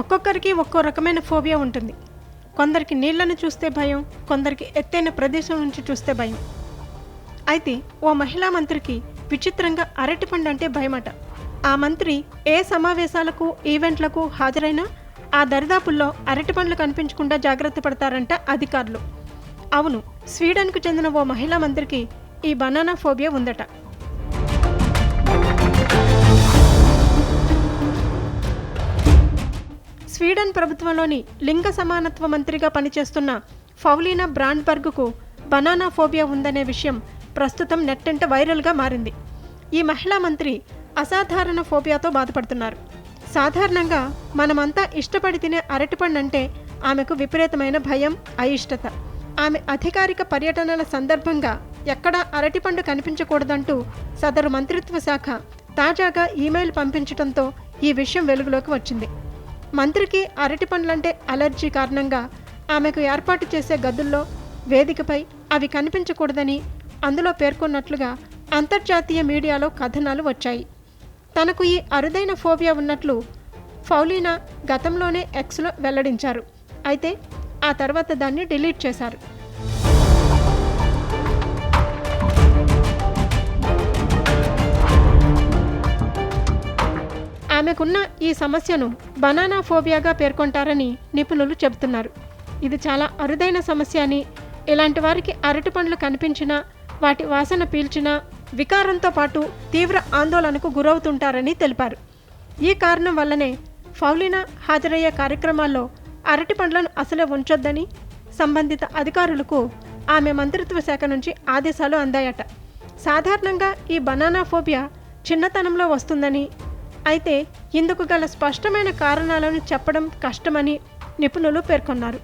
ఒక్కొక్కరికి ఒక్కో రకమైన ఫోబియా ఉంటుంది. కొందరికి నీళ్ళను చూస్తే భయం కొందరికి ఎత్తైన ప్రదేశం నుంచి చూస్తే భయం. అయితే ఓ మహిళా మంత్రికి విచిత్రంగా అరటిపండు అంటే భయమట. ఆ మంత్రి ఏ సమావేశాలకు ఈవెంట్లకు హాజరైనా ఆ దరిదాపుల్లో అరటిపండ్లు కనిపించకుండా జాగ్రత్త పడతారంట అధికారులు. అవును స్వీడన్కు చెందిన ఓ మహిళా మంత్రికి ఈ బనానా ఫోబియా ఉందట. స్వీడన్ ప్రభుత్వంలోని లింగ సమానత్వ మంత్రిగా పనిచేస్తున్న ఫౌలీనా బ్రాండ్బర్గ్కు బనానా ఫోబియా ఉందనే విషయం ప్రస్తుతం నెట్టంట వైరల్గా మారింది. ఈ మహిళా మంత్రి అసాధారణ ఫోబియాతో బాధపడుతున్నారు. సాధారణంగా మనమంతా ఇష్టపడి తినే అరటిపండు అంటే ఆమెకు విపరీతమైన భయం అయిష్టత. ఆమె అధికారిక పర్యటనల సందర్భంగా ఎక్కడా అరటిపండు కనిపించకూడదంటూ సదరు మంత్రిత్వ శాఖ తాజాగా ఈమెయిల్ పంపించడంతో ఈ విషయం వెలుగులోకి వచ్చింది. మంత్రికి అరటి పండ్లంటే అలర్జీ కారణంగా ఆమెకు ఏర్పాటు చేసే గదుల్లో వేదికపై అవి కనిపించకూడదని అందులో పేర్కొన్నట్లుగా అంతర్జాతీయ మీడియాలో కథనాలు వచ్చాయి. తనకు ఈ అరుదైన ఫోబియా ఉన్నట్లు ఫౌలీనా గతంలోనే ఎక్స్లో వెల్లడించారు. అయితే ఆ తర్వాత దాన్ని డిలీట్ చేశారు. ఆమెకున్న ఈ సమస్యను బనానా ఫోబియాగా పేర్కొంటారని నిపుణులు చెబుతున్నారు. ఇది చాలా అరుదైన సమస్య అని ఇలాంటి వారికి అరటి పండ్లు కనిపించినా వాటి వాసన పీల్చినా వికారంతో పాటు తీవ్ర ఆందోళనకు గురవుతుంటారని తెలిపారు. ఈ కారణం వల్లనే ఫౌలినా హాజరయ్యే కార్యక్రమాల్లో అరటి పండ్లను అసలే ఉంచొద్దని సంబంధిత అధికారులకు ఆమె మంత్రిత్వ శాఖ నుంచి ఆదేశాలు అందాయట. సాధారణంగా ఈ బనానా ఫోబియా చిన్నతనంలో వస్తుందని అయితే ఇందుకు గల స్పష్టమైన కారణాలను చెప్పడం కష్టమని నిపుణులు పేర్కొన్నారు.